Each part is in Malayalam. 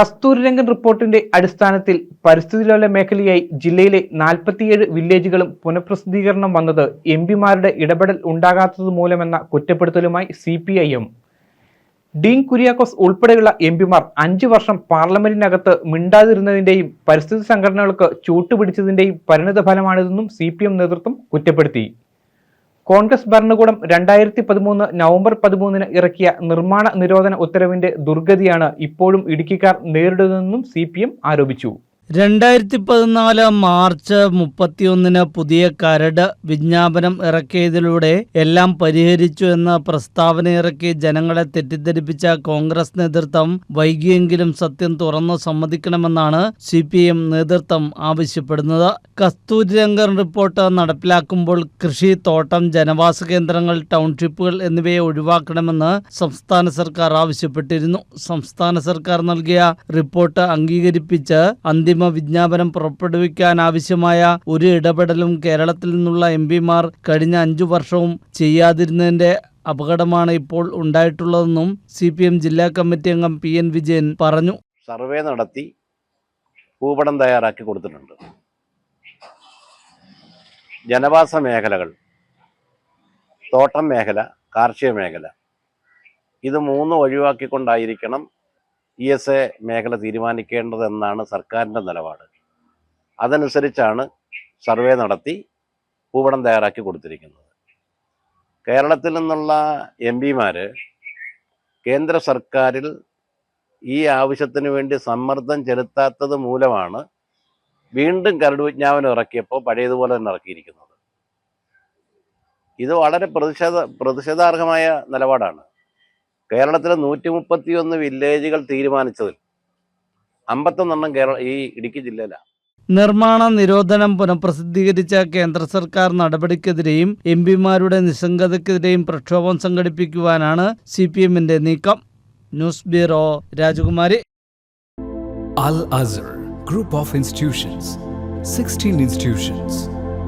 കസ്തൂരിരംഗൻ റിപ്പോർട്ടിന്റെ അടിസ്ഥാനത്തിൽ പരിസ്ഥിതിലോല മേഖലയായി ജില്ലയിലെ നാൽപ്പത്തിയേഴ് വില്ലേജുകളും പുനഃപ്രസിദ്ധീകരണം വന്നത് എം പിമാരുടെ ഇടപെടൽ ഉണ്ടാകാത്തത് മൂലമെന്ന കുറ്റപ്പെടുത്തലുമായി C P I M. Dean Kuriakose ഉൾപ്പെടെയുള്ള എം പിമാർ അഞ്ചു വർഷം പാർലമെന്റിനകത്ത് മിണ്ടാതിരുന്നതിന്റെയും പരിസ്ഥിതി സംഘടനകൾക്ക് ചൂട്ടുപിടിച്ചതിന്റെയും പരിണിത ഫലമാണിതെന്നും സി പി എം നേതൃത്വം കുറ്റപ്പെടുത്തി. കോൺഗ്രസ് ഭരണകൂടം രണ്ടായിരത്തി പതിമൂന്ന് നവംബർ പതിമൂന്നിന് ഇറക്കിയ നിർമ്മാണ നിരോധന ഉത്തരവിന്റെ ദുർഗതിയാണ് ഇപ്പോഴും ഇടുക്കിക്കാർ നേരിടുന്നതെന്നും സി ആരോപിച്ചു. രണ്ടായിരത്തി പതിനാല് മാർച്ച് മുപ്പത്തിയൊന്നിന് പുതിയ കരട് വിജ്ഞാപനം ഇറക്കിയതിലൂടെ എല്ലാം പരിഹരിച്ചു എന്ന പ്രസ്താവന ഇറക്കി ജനങ്ങളെ തെറ്റിദ്ധരിപ്പിച്ച കോൺഗ്രസ് നേതൃത്വം വൈകിയെങ്കിലും സത്യം തുറന്നു സമ്മതിക്കണമെന്നാണ് സി പി എം നേതൃത്വം ആവശ്യപ്പെടുന്നത്. കസ്തൂരിരംഗൻ റിപ്പോർട്ട് നടപ്പിലാക്കുമ്പോൾ കൃഷി തോട്ടം ജനവാസ കേന്ദ്രങ്ങൾ ടൗൺഷിപ്പുകൾ എന്നിവയെ ഒഴിവാക്കണമെന്ന് സംസ്ഥാന സർക്കാർ ആവശ്യപ്പെട്ടിരുന്നു. സംസ്ഥാന സർക്കാർ നൽകിയ റിപ്പോർട്ട് അംഗീകരിപ്പിച്ച് അന്തിമ വിജ്ഞാപനം പുറപ്പെടുവിക്കാനാവശ്യമായ ഒരു ഇടപെടലും കേരളത്തിൽ നിന്നുള്ള എം പിമാർ കഴിഞ്ഞ അഞ്ചു വർഷവും ചെയ്യാതിരുന്നതിന്റെ അപകടമാണ് ഇപ്പോൾ ഉണ്ടായിട്ടുള്ളതെന്നും സി പി എം ജില്ലാ കമ്മിറ്റി അംഗം പി എൻ വിജയൻ പറഞ്ഞു. സർവേ നടത്തി ഭൂപടം തയ്യാറാക്കി കൊടുത്തിട്ടുണ്ട്. ജനവാസ മേഖലകൾ തോട്ടം മേഖല കാർഷിക മേഖല ഇത് മൂന്ന് ഒഴിവാക്കിക്കൊണ്ടായിരിക്കണം ഇ എസ് എ മേഖല തീരുമാനിക്കേണ്ടതെന്നാണ് സർക്കാരിന്റെ നിലപാട്. അതനുസരിച്ചാണ് സർവേ നടത്തി ഭൂപടം തയ്യാറാക്കി കൊടുത്തിരിക്കുന്നത്. കേരളത്തിൽ നിന്നുള്ള എം പിമാർ കേന്ദ്ര സർക്കാരിൽ ഈ ആവശ്യത്തിന് വേണ്ടി സമ്മർദ്ദം ചെലുത്താത്തത് മൂലമാണ് വീണ്ടും കരട് വിജ്ഞാപനം ഇറക്കിയപ്പോൾ പഴയതുപോലെ തന്നെ ഇറക്കിയിരിക്കുന്നത്. ഇത് വളരെ പ്രതിഷേധ പ്രതിഷേധാർഹമായ നിലപാടാണ്. കേരളത്തിലെ നൂറ്റി മുപ്പത്തിയൊന്ന് വില്ലേജുകൾ തീരുമാനിച്ചതിൽ അമ്പത്തൊന്നെണ്ണം കേരള ഈ ഇടുക്കി ജില്ലയിലാണ് നിർമ്മാണ നിരോധനം പുനഃപ്രസിദ്ധീകരിച്ച കേന്ദ്ര സർക്കാർ നടപടിക്കെതിരെയും എം പിമാരുടെ നിസ്സംഗതയ്ക്കെതിരെയും പ്രക്ഷോഭം സംഘടിപ്പിക്കുവാനാണ് സി പി എമ്മിന്റെ നീക്കം. News bureau Rajakumari. Al Azhar group of institutions sixteen institutions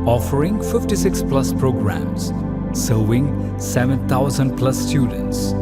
16 fifty six 56 plus programs serving 7,000 plus students.